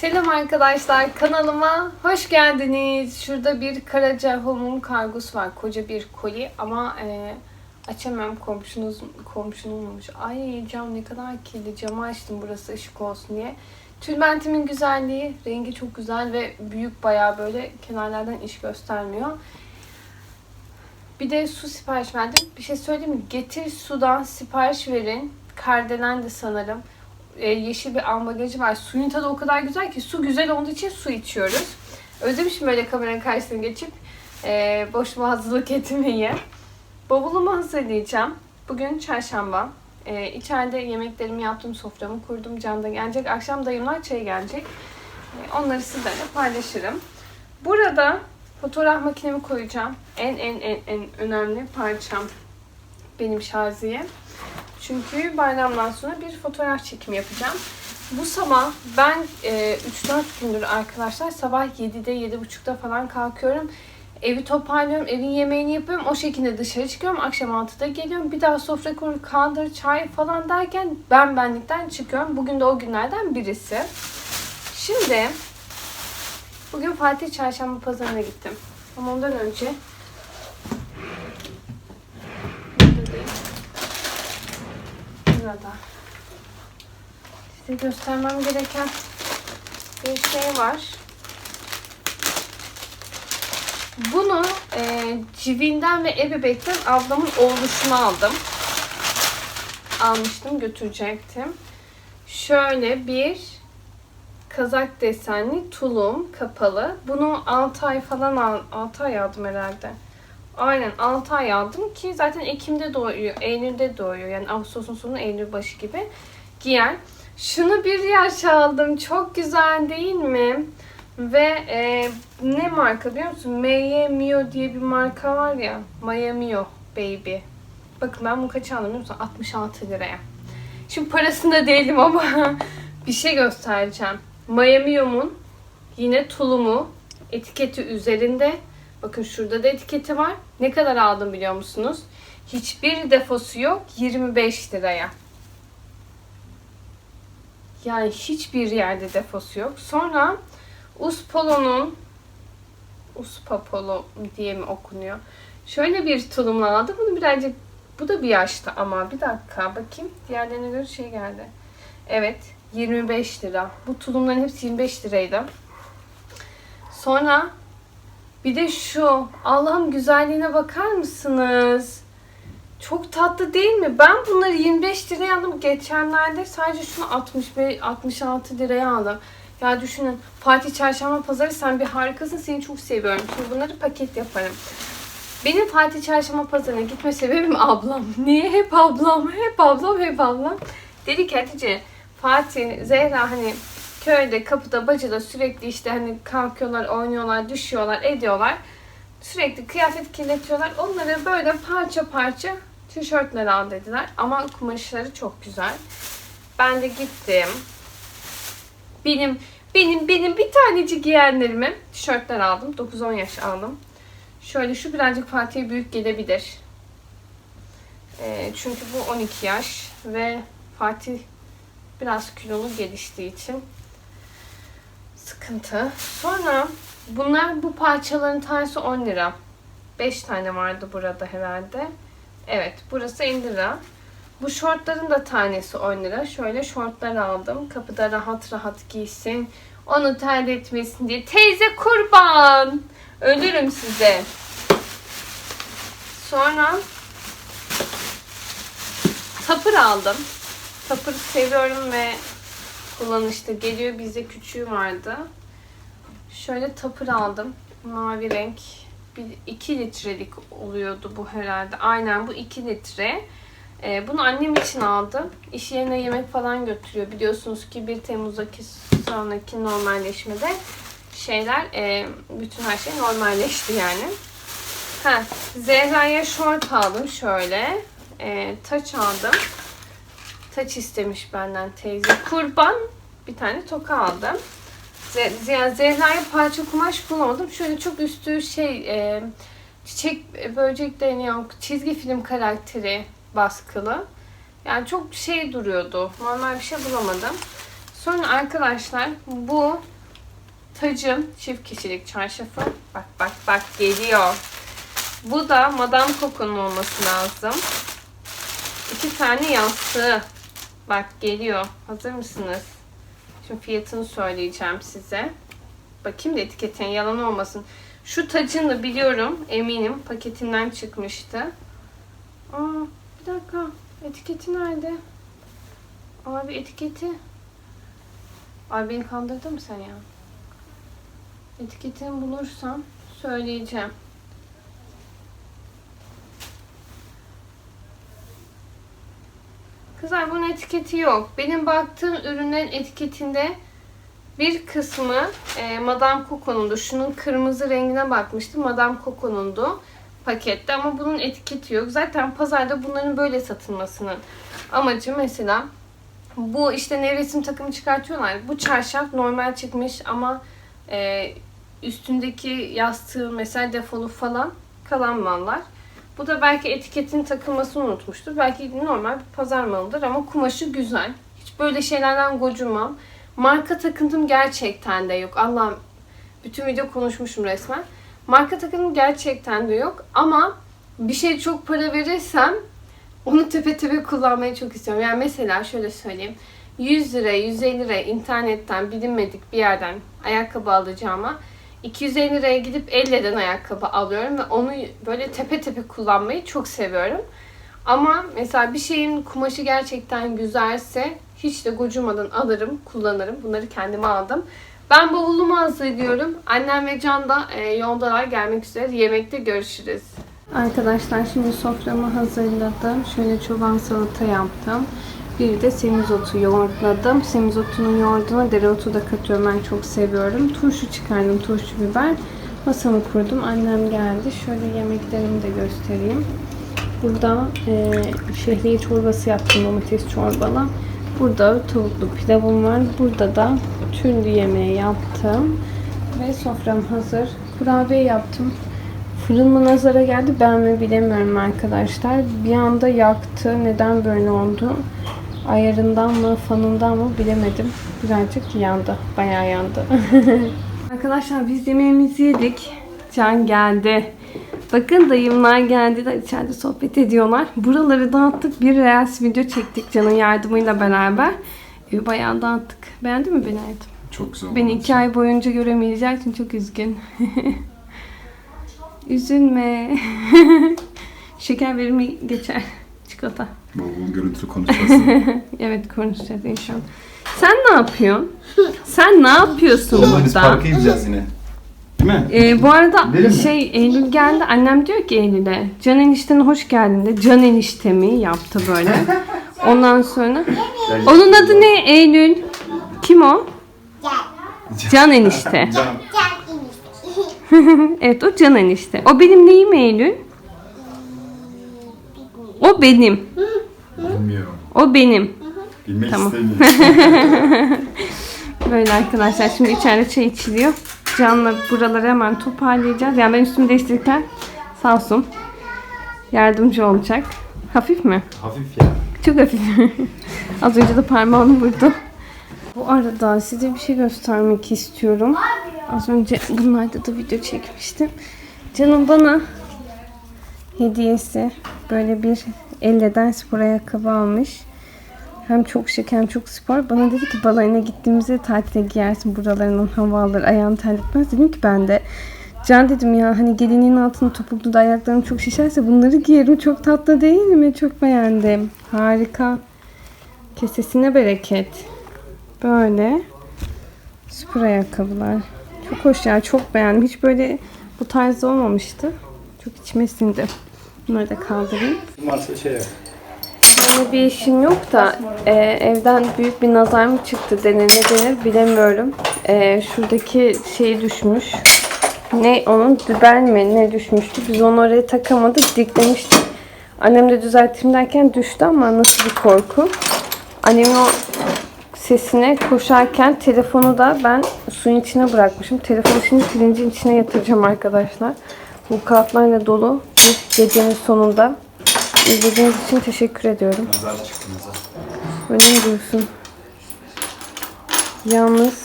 Selam arkadaşlar kanalıma hoş geldiniz. Şurada bir Karaca Home'un kargosu var. Koca bir koli ama e, açamam komşunuz komşunun olmuş. Ay cam ne kadar kirli. Camı açtım burası ışık olsun diye. Tülbentimin güzelliği, rengi çok güzel ve büyük bayağı böyle kenarlardan iş göstermiyor. Bir de su sipariş verdim. Bir şey söyleyeyim mi? Getir sudan sipariş verin. Kardelen de sanırım. E, yeşil bir ambalajı var. Suyun tadı o kadar güzel ki su güzel olduğu için su içiyoruz. Özlemişim böyle kameranın karşısına geçip e, boş boğazlılık etmeyi. Bavulumu hazırlayacağım. Bugün çarşamba. E, içeride yemeklerimi yaptım, soframı kurdum. Can da gelecek. Akşam dayımlar çay gelecek. E, onları sizlerle paylaşırım. Burada fotoğraf makinemi koyacağım. En en en en önemli parçam benim şarjiye. Çünkü bayramdan sonra bir fotoğraf çekimi yapacağım. Bu sabah ben e, 3-4 gündür arkadaşlar sabah 7'de 7.30'da falan kalkıyorum. Evi toparlıyorum, evin yemeğini yapıyorum. O şekilde dışarı çıkıyorum. Akşam 6'da geliyorum. Bir daha sofra kur, kandır, çay falan derken ben benlikten çıkıyorum. Bugün de o günlerden birisi. Şimdi bugün Fatih Çarşamba Pazarı'na gittim. Ama ondan önce Burada. Size göstermem gereken bir şey var. Bunu e, Civinden ve Ebibek'ten ablamın oğluşuna aldım. Almıştım, götürecektim. Şöyle bir kazak desenli tulum kapalı. Bunu 6 ay falan al, 6 ay aldım herhalde. Aynen 6 ay aldım ki zaten Ekim'de doğuyor, Eylül'de doğuyor. Yani Ağustos'un sonu Eylül başı gibi giyer. Şunu bir yaş aldım. Çok güzel değil mi? Ve e, ne marka biliyor musun? Maya Mio diye bir marka var ya. Maya Mio Baby. Bakın ben bunu kaç aldım biliyor musun? 66 liraya. Şimdi parasında değilim ama bir şey göstereceğim. Maya Mio'mun yine tulumu etiketi üzerinde. Bakın şurada da etiketi var. Ne kadar aldım biliyor musunuz? Hiçbir defosu yok. 25 liraya. Yani hiçbir yerde defosu yok. Sonra Uspolo'nun Uspapolo diye mi okunuyor? Şöyle bir tulumla aldım. Bunu birazcık bu da bir yaşta ama bir dakika bakayım. Diğerlerine göre şey geldi. Evet 25 lira. Bu tulumların hepsi 25 liraydı. Sonra bir de şu. Allah'ım güzelliğine bakar mısınız? Çok tatlı değil mi? Ben bunları 25 liraya aldım. Geçenlerde sadece şunu 65 66 liraya aldım. Ya düşünün Fatih Çarşamba Pazarı sen bir harikasın. Seni çok seviyorum. Şimdi bunları paket yaparım. Benim Fatih Çarşamba Pazarı'na gitme sebebim ablam. Niye? Hep ablam, hep ablam, hep ablam. Dedi ki Hatice, Fatih, Zehra hani köyde, kapıda, bacada sürekli işte hani kalkıyorlar, oynuyorlar, düşüyorlar, ediyorlar. Sürekli kıyafet kirletiyorlar. Onları böyle parça parça tişörtler al dediler. Ama kumaşları çok güzel. Ben de gittim. Benim benim benim bir tanecik giyenlerime tişörtler aldım. 9-10 yaş aldım. Şöyle şu birazcık Fatih'e büyük gelebilir. Ee, çünkü bu 12 yaş ve Fatih biraz kilolu geliştiği için sıkıntı. Sonra bunlar bu parçaların tanesi 10 lira. 5 tane vardı burada herhalde. Evet burası 50 lira. Bu şortların da tanesi 10 lira. Şöyle şortlar aldım. Kapıda rahat rahat giysin. Onu terletmesin diye. Teyze kurban. Ölürüm size. Sonra tapır aldım. Tapır seviyorum ve kullanışta geliyor. Bizde küçüğü vardı. Şöyle tapır aldım. Mavi renk. Bir 2 litrelik oluyordu bu herhalde. Aynen bu 2 litre. Ee, bunu annem için aldım. İş yerine yemek falan götürüyor. Biliyorsunuz ki 1 Temmuz'daki sonraki normalleşmede şeyler, e, bütün her şey normalleşti yani. Ha, Zehra'ya şort aldım şöyle. E, taç aldım. Taç istemiş benden teyze. Kurban bir tane toka aldım. Yani Zehra'ya parça kumaş bulamadım. Şöyle çok üstü şey e, çiçek e, böcek deniyor. Çizgi film karakteri baskılı. Yani çok şey duruyordu. Normal bir şey bulamadım. Sonra arkadaşlar bu tacım çift kişilik çarşafı. Bak bak bak geliyor. Bu da Madame Coco'nun olması lazım. İki tane yastığı. Bak geliyor. Hazır mısınız? Şimdi fiyatını söyleyeceğim size. Bakayım da etiketin yalan olmasın. Şu tacını biliyorum. Eminim. Paketinden çıkmıştı. Aa, bir dakika. Etiketi nerede? Abi etiketi. Abi beni kandırdın mı sen ya? Etiketini bulursam söyleyeceğim. Kızlar bunun etiketi yok. Benim baktığım ürünlerin etiketinde bir kısmı e, Madame Coco'nundu. Şunun kırmızı rengine bakmıştım. Madame Coco'nundu pakette ama bunun etiketi yok. Zaten pazarda bunların böyle satılmasının amacı mesela bu işte nevresim takımı çıkartıyorlar. Bu çarşaf normal çıkmış ama e, üstündeki yastığı mesela defolu falan kalan mallar. Bu da belki etiketin takılmasını unutmuştur. Belki normal bir pazar malıdır ama kumaşı güzel. Hiç böyle şeylerden gocunmam. Marka takıntım gerçekten de yok. Allah'ım bütün video konuşmuşum resmen. Marka takıntım gerçekten de yok. Ama bir şey çok para verirsem onu tepe tepe kullanmayı çok istiyorum. Yani mesela şöyle söyleyeyim. 100 lira, 150 lira internetten bilinmedik bir yerden ayakkabı alacağıma 250 liraya gidip 50 liradan ayakkabı alıyorum ve onu böyle tepe tepe kullanmayı çok seviyorum. Ama mesela bir şeyin kumaşı gerçekten güzelse hiç de gocunmadan alırım, kullanırım. Bunları kendime aldım. Ben bavulumu hazırlıyorum. Annem ve Can da e, yoldalar gelmek üzere. Yemekte görüşürüz. Arkadaşlar şimdi soframı hazırladım. Şöyle çoban salata yaptım. Bir de semizotu yoğurtladım. Semizotunun yoğurduna dereotu da katıyorum. Ben çok seviyorum. Turşu çıkardım. Turşu biber. Masamı kurdum. Annem geldi. Şöyle yemeklerimi de göstereyim. Burada e, şehriye çorbası yaptım. Domates çorbalı. Burada tavuklu pilavım var. Burada da türlü yemeği yaptım. Ve sofram hazır. Kurabiye yaptım. Fırın mı nazara geldi ben mi bilemiyorum arkadaşlar. Bir anda yaktı. Neden böyle oldu? Ayarından mı, fanından mı bilemedim. Birazcık yandı. Bayağı yandı. arkadaşlar biz yemeğimizi yedik. Can geldi. Bakın dayımlar geldiler. içeride sohbet ediyorlar. Buraları dağıttık. Bir reels video çektik Can'ın yardımıyla beraber. Ee, Bayağı dağıttık. Beğendin mi beni hayatım? Çok güzel Beni iki ay boyunca göremeyeceği için çok üzgün. Üzülme. Şeker verimi geçer. Çikolata. Bavulun görüntülü konuşması. Evet konuşacağız inşallah. Sen ne yapıyorsun? Sen ne yapıyorsun Vallahi biz burada? parka gideceğiz yine. Değil mi? Ee, bu arada Gidelim mi? şey Eylül geldi. Annem diyor ki Eylül'e Can eniştene hoş geldin de. Can eniştemi yaptı böyle. Ondan sonra onun adı ne Eylül? Kim o? Can enişte. Can. Evet o Can enişte. O benim neyim Eylül? O benim. Bilmiyorum. O benim. Bilmek Tamam. istemiyorum. Böyle arkadaşlar şimdi içeride çay içiliyor. Can'la buraları hemen toparlayacağız. Yani ben üstümü değiştirirken sağ olsun yardımcı olacak. Hafif mi? Hafif ya. Çok hafif. Az önce de parmağını vurdu. Bu arada size bir şey göstermek istiyorum. Az önce bunlarda da video çekmiştim. Canım bana hediyesi böyle bir elleden spor ayakkabı almış. Hem çok şık hem çok spor. Bana dedi ki balayına gittiğimizde tatile giyersin buralarından hava alır ayağın terletmez. Dedim ki ben de Can dedim ya hani gelinliğin altında topuklu da ayaklarım çok şişerse bunları giyerim. Çok tatlı değil mi? Çok beğendim. Harika. Kesesine bereket. Böyle spor ayakkabılar. Çok hoş ya. Çok beğendim. Hiç böyle bu tarzda olmamıştı. Çok içime sindi. Bunları da kaldırayım. Varsa şey yap. Böyle bir işim yok da e, evden büyük bir nazar mı çıktı denir ne denir bilemiyorum. E, şuradaki şey düşmüş. Ne onun dübel mi ne düşmüştü. Biz onu oraya takamadık diklemiştik. Annem de düzelteyim derken düştü ama nasıl bir korku. Annemin o sesine koşarken telefonu da ben suyun içine bırakmışım. Telefonu şimdi pirincin içine yatıracağım arkadaşlar. Bu kağıtlarla dolu bir gecenin sonunda. İzlediğiniz için teşekkür ediyorum. Nazar çıktı nazar. Öyle mi diyorsun? Yalnız.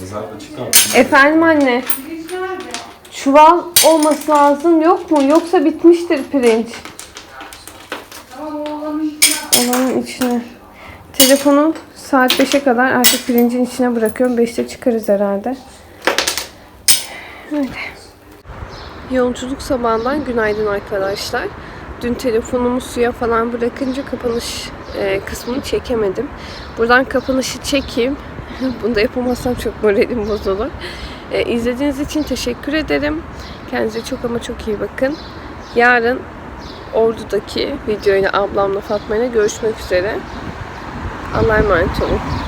Mezarda çıkar. Efendim anne. Çuval olması lazım yok mu? Yoksa bitmiştir pirinç. Olanın içine. Telefonu saat 5'e kadar artık pirincin içine bırakıyorum. 5'te çıkarız herhalde. Öyle. Yolculuk sabahından günaydın arkadaşlar. Dün telefonumu suya falan bırakınca kapanış e, kısmını çekemedim. Buradan kapanışı çekeyim. Bunu da yapamazsam çok moralim bozulur. E, izlediğiniz için teşekkür ederim. Kendinize çok ama çok iyi bakın. Yarın Ordu'daki videoyla ablamla Fatma'yla görüşmek üzere. Allah'a emanet olun.